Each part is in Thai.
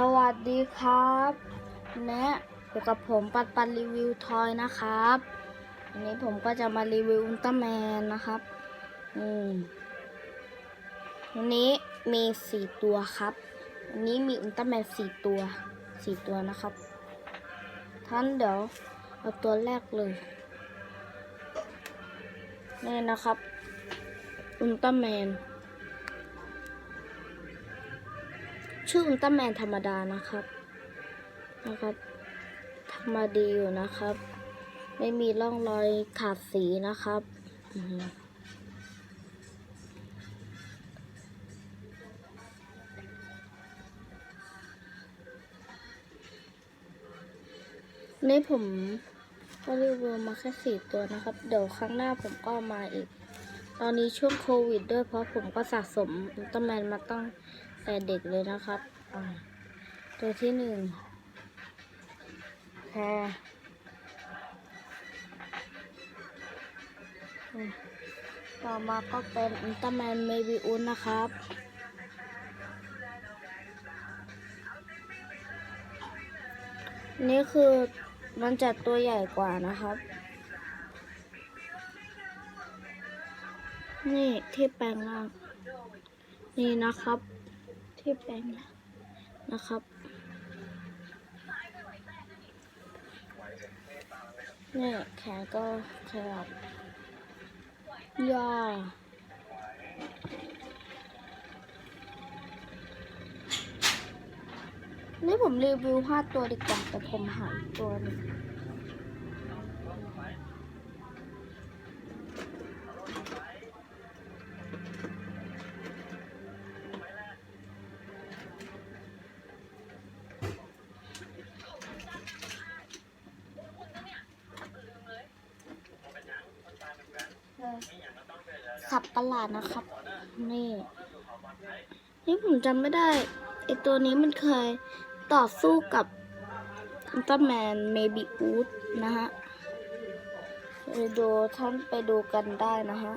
สวัสดีครับ แนะอยู่กับผมปัดปันรีวิวทอยนะครับวันนี้ผมก็จะมารีวิวอุลตร้าแมนนะครับ อืมวันนี้มีสี่ตัวครับวันนี้มีอุลตร้าแมนสี่ตัวสี่ตัวนะครับ ท่านเดี๋ยวเอาตัวแรกเลยนี่นะครับ อุลตร้าแมน ชื่ออุลตร้าแมนธรรมดานะครับนะครับ ธรรมดีอยู่นะครับ ไม่มีร่องรอยขาดสีนะครับอือฮึนี่ผมก็รีวิวมาแค่สี่ตัวนะครับ เดี๋ยวครั้งหน้าผมก็มาอีก ตอนนี้ช่วงโควิดด้วยเพราะผมก็สะสมอุลตร้าแมนมาตั้ง แต่เด็กเลยนะครับอ่าตัวที่หนึ่งแพรอืมต่อมาก็เป็นอุลตร้าแมนเมบิอุนนะครับ นี่คือมันจะตัวใหญ่กว่านะครับ นี่ที่แปลงร่างนี่นะครับ ที่แปลงนะครับนี่แขนก็ขยับย่อนี่ผมรีวิวห้าตัวดีกว่าแต่ผมหาอีกตัวหนึง สับประหลาดนะครับ นี่ นี่ผมจำไม่ได้ไอตัวนี้มันเคยต่อสู้กับอุลตร้าแมนเมบิอูดนะฮะไปดูท่านไปดูกันได้นะฮะ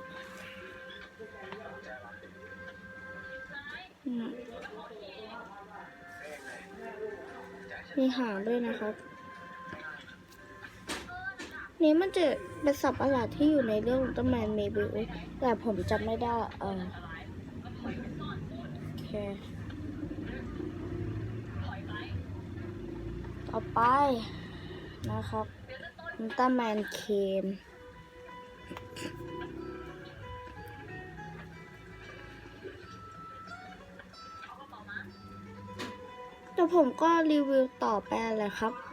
มมีหางด้วยนะครับ นี่มันจะเป็นสับประหลาดที่อยู่ในเรื่องต้าแมนเมบิอุแต่ผมจำไม่ได้เออโอเค ต่อไปนะครับอุลตร้าแมนเคนเดี๋ยวผมก็รีวิวต่อไปเลยครับ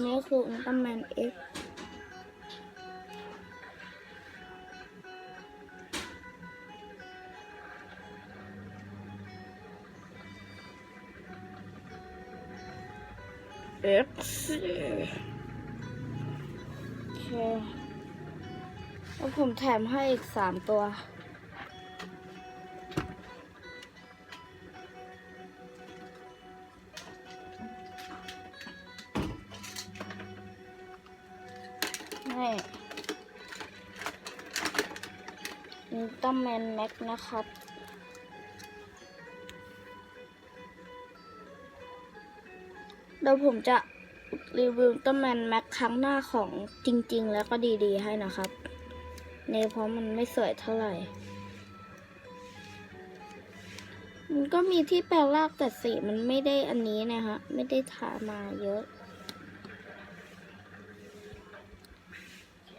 นนี้คืออุลตร้าแมนเอ็กเอ็กซ์โอเคแล้วผมแถมให้อีกสามตัว นี่อุลตร้าแมนแม็กนะครับ เดี๋ยวผมจะรีวิวตร้าแมนแม็กครั้งหน้าของจริง ๆ แล้วก็ดีๆให้นะครับในเพราะมันไม่สวยเท่าไหร่ มันก็มีที่แปลงรากแต่สีมันไม่ได้อันนี้นะฮะ ไม่ได้ทามาเยอะ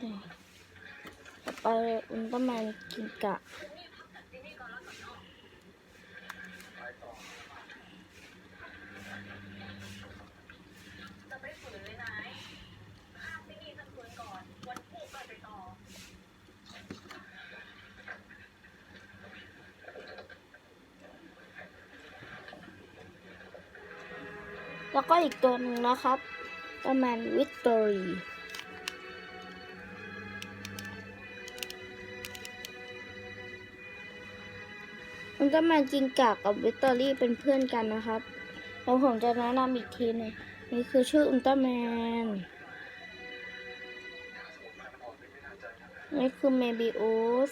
ต่อไปอุลตร้าแมนกินกะแล้วก็อีกตัวหนึ่งนะครับประมาณวิกตอรี มันก็มากินกากกับวิกตอรี่เป็นเพื่อนกันนะครับแล้วผมจะแนะนำอีกทีหนึงนี่คือชื่ออุลตร้าแมน นี่คือเมบิอุส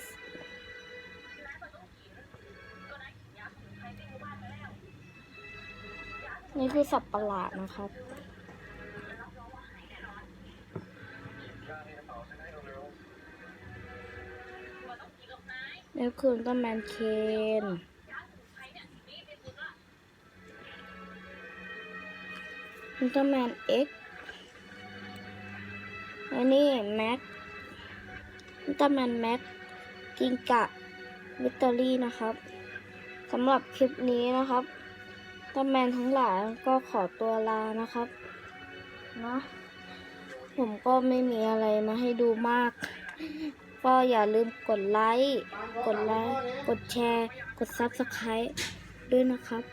นี่คือสับประหลาดนะครับ นี่คือต้าแมนเคนอุลตร้าแมนเอ็กและนี่แม็กอุลตร้าแมนแม็กกิงกะวิตเตอรี่นะครับสำหรับคลิปนี้นะครับต้าแมนทั้งหลายก็ขอตัวลานะครับเนาะผมก็ไม่มีอะไรมาให้ดูมาก ก็อย่าลืมกดไลค์ กดไลค์ กดแชร์ กด Subscribe ด้วยนะครับ